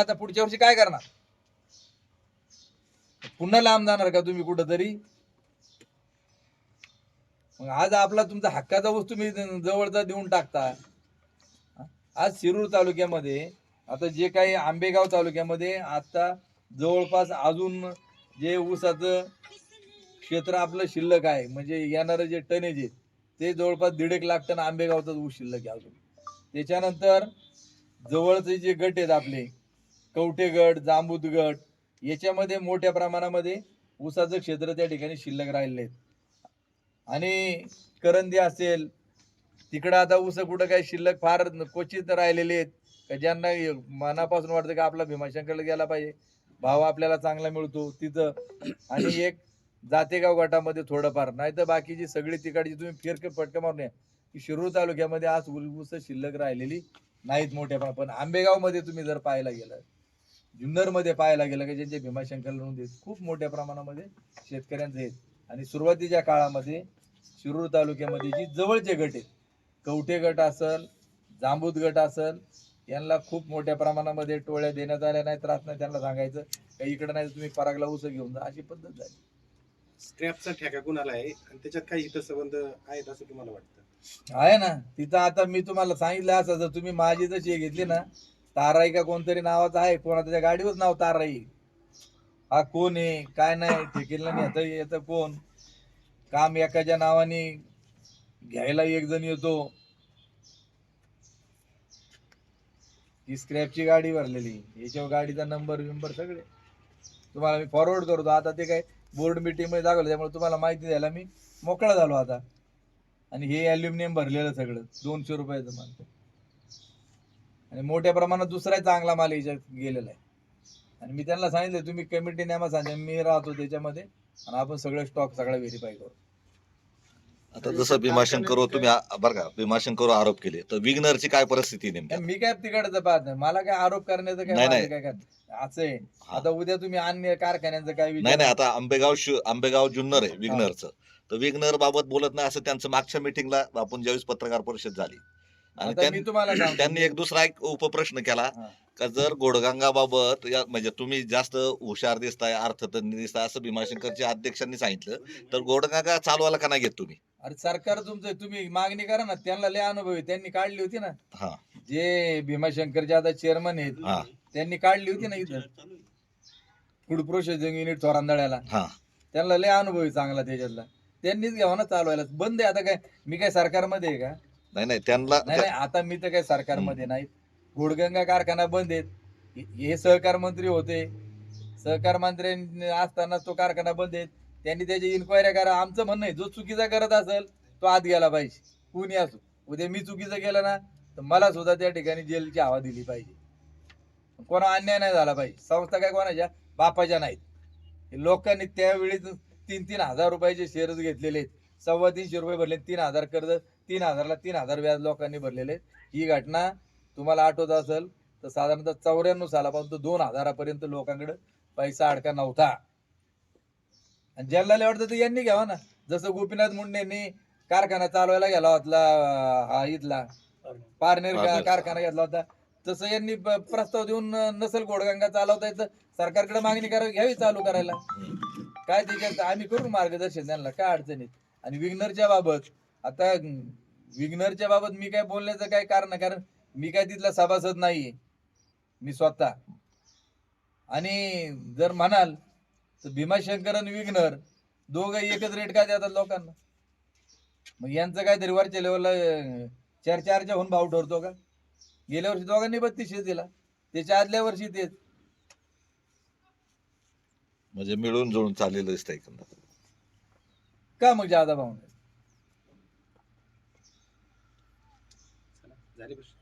आता पुढच्या वर्षी काय करणार? पुन्हा लांब जाणार का तुम्ही कुठंतरी? मग आज आपला तुमचा हक्काचा वस्तू तुम्ही जवळचा देऊन टाकता. आज शिरूर तालुक्यामध्ये आता जे काही आंबेगाव तालुक्यामध्ये आता जवळपास अजून जे ऊसाचं क्षेत्र आपलं शिल्लक आहे म्हणजे येणारं जे टनेज आहे ते जवळपास दीड एक लाख टन आंबेगावचाच ऊस शिल्लक आहे अजून. त्याच्यानंतर जवळचे जे गट आहेत आपले कवठेगड गट याच्यामध्ये मोठ्या प्रमाणामध्ये ऊसाचं क्षेत्र त्या ठिकाणी शिल्लक राहिलेले आहेत आणि करंदी असेल तिकडं आता ऊस कुठं काही शिल्लक फार क्वचित राहिलेले आहेत का ज्यांना मनापासून वाटतं की आपला भीमाशंकरला गेला पाहिजे भाव आपल्याला चांगला मिळतो तिथं. आणि एक जातेगाव गटामध्ये थोडंफार नाही तर बाकीची सगळी तिकडची तुम्ही फिरके फटकं मारून या. की शिरूर तालुक्यामध्ये आज ऊस शिल्लक राहिलेली नाहीत मोठ्या पण आंबेगावमध्ये तुम्ही जर पाहायला गेलं जुन्नरमध्ये पाहायला गेलं की ज्यांचे भीमाशंकर नोंद आहेत खूप मोठ्या प्रमाणामध्ये शेतकऱ्यांचे आहेत. आणि सुरुवातीच्या काळामध्ये शिरूर तालुक्यामध्ये जी जवळचे गट आहेत कवठे गट असल जांबूत गट असल यांना खूप मोठ्या प्रमाणामध्ये टोळ्या देण्यात आल्या नाही त्रास नाही त्यांना सांगायचं का इकडं नाही तुम्ही परागला ऊस घेऊन जा अशी पद्धत झाली. स्क्रॅपचा ठेका कुणाला आहे? आणि त्याच्यात काही हितसंबंध आहेत असं तुम्हाला वाटतं? आहे ना. तिथं आता मी तुम्हाला सांगितलं असं जर तुम्ही माझी जशी घेतली ना ताराई का कोणतरी नावाचं आहे कोणा त्याच्या गाडीवरच नाव ताराई. हा कोण आहे काय नाही ठेकेला नाही आता येतं कोण? काम एकाच्या नावाने घ्यायला एक जण येतो. ही स्क्रॅपची गाडी भरलेली. याच्यावर गाडीचा नंबर बिंबर सगळे. तुम्हाला मी फॉरवर्ड करतो. आता ते काय बोर्ड मीटिंगमध्ये दाखवलं त्यामुळे तुम्हाला माहिती द्यायला मी मोकळा झालो आता. आणि हे अल्युमिनियम भरलेलं सगळं. दोनशे रुपयाचं मानतो आणि मोठ्या प्रमाणात दुसरा चांगला माल याच्यात गेलेला आहे. आणि मी त्यांना सांगितलं तुम्ही कमिटी न्यामा सांगा मी राहतो त्याच्यामध्ये आणि आपण सगळे स्टॉक सगळा व्हेरीफाय करू. आता जसं भीमाशंकर तुम्ही आ- बरं का भीमाशंकर आरोप केले तर विग्नरची काय परिस्थिती नेमकी आणि मी काय तिकडचं पाहत नाही. मला काय आरोप करण्याचं काय नाही, माझं नाही. काय काय असं आहे. हा. आता उद्या तुम्ही अन्य कारखान्यांचं काय नाही नाही आता आंबेगाव शि- आंबेगाव जुन्नर आहे विग्नरचं तर विग्नर बाबत बोलत नाही असं त्यांचं मागच्या मिटिंगला आपण ज्यावेळेस पत्रकार परिषद झाली. आणि आता मी त्यां- तुम्हाला सांगतो. त्यांनी एक दुसरा एक उपप्रश्न केला हा. का जर घोडगंगाबाबत या म्हणजे तुम्ही जास्त हुशार दिसताय अर्थतज्ञ दिसताय असं भीमाशंकरच्या अध्यक्षांनी सांगितलं तर घोडगंगा चालवायला का नाही घेत तुम्ही? अरे सरकार तुमचं तुम्ही मागणी करा ना त्यांना लय अनुभव आहे. त्यांनी काढली होती ना. हा. जे भीमाशंकरचे आता चेअरमन आहेत हा. त्यांनी काढली होती ना इथं. फूड प्रोसेसिंग युनिट चोरांदळ्याला हा. त्यांना लय अनुभव आहे चांगला त्याच्यातला. त्यांनीच घ्यावं ना चालवायला. बंद आहे आता काय? मी काय सरकारमध्ये आहे का? नाही नाही त्यांना नाही नाही आता मी तर काय सरकारमध्ये नाही. घोडगंगा कारखाना बंद आहेत. हे- हे सहकार मंत्री होते. सहकार मंत्री असताना तो कारखाना बंद आहेत. त्यांनी त्याची इन्क्वायरी करा. आमचं म्हणणं आहे जो चुकीचा करत असेल तो आत गेला पाहिजे. कुणी असो. उद्या मी चुकीचं केलं ना तर मला सुद्धा त्या ठिकाणी जेलची हवा दिली पाहिजे. कोणा अन्याय नाही झाला पाहिजे. संस्था काय कोणाच्या? बापाच्या नाहीत. हे लोकांनी त्यावेळी तीन तीन हजार रुपयाचे शेअर्स घेतलेले आहेत. सव्वा तीनशे रुपये भरले तीन हजार कर्ज तीन हजारला तीन हजार व्याज लोकांनी भरलेले ही घटना तुम्हाला आठवत असेल तर साधारणतः चौऱ्याण्णव सालापासून दोन हजारापर्यंत लोकांकडे पैसा अडका नव्हता. आणि ज्यांना वाटतं ते यांनी घ्यावा ना. जसं गोपीनाथ मुंडेंनी कारखाना चालवायला गेला होता हा इथला. पारनेर. कारखाना घेतला होता. तसं यांनी प्रस्ताव देऊन नसल घोडगंगा चालवता येतं सरकारकडे मागणी करावी घ्यावी चालू करायला. काय त्याच्यात आम्ही करू मार्गदर्शन त्यांना. काय अडचणीत आणि विग्नरच्या बाबत. आता विग्नरच्या बाबत मी काय बोलण्याचं काय कारण नाही कारण मी काय तिथला सभासद नाहीये. मी स्वतः. आणि जर म्हणाल तर भीमाशंकर आणि विग्नर दोघं एकच रेट काय देतात लोकांना? मग यांचं काहीतरी वरच्या लेवलला चार चारच्या होऊन भाव ठरतो का? गेल्या वर्षी दोघांनी बत्तीसशे दिला. त्याच्या आदल्या वर्षी तेच. म्हणजे मिळून जुळून चाललेलं दिसतंय एकंदर का मग जादा भाव नाही. झाले प्रश्न.